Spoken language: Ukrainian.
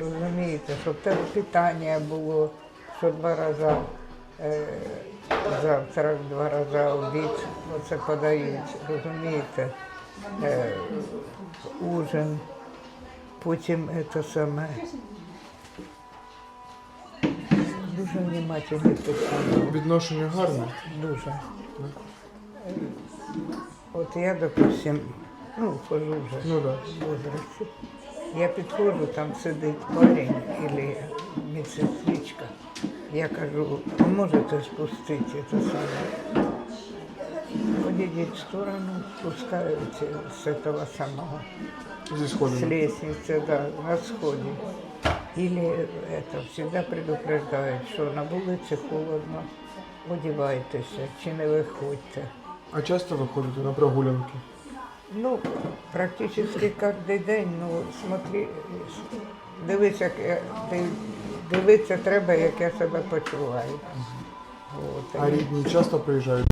Розумієте, щоб те питання було, що два рази е, завтрак, два рази обід, оце подають, розумієте, е, ужин, потім це саме. Дуже внимательно писано. Відношення гарне. Дуже. Е, От я, допустим, ну, хожу вже Ну да. в. Я підходжу, там сидить парень или медсестричка. Я кажу, ви можете спустити це саме. Подійдіть в сторону, спускаються з этого самого, Зі с сходами. лестницы, да, на сході. Или это всегда предупреждають, що на вулиці холодно, одівайтеся чи не виходьте. А часто виходите на прогулянки? Ну, практически кожен день, ну, смотри, дивись, як я, див- дивитися треба, як я себе почуваю. От. А рідні часто приїжджають?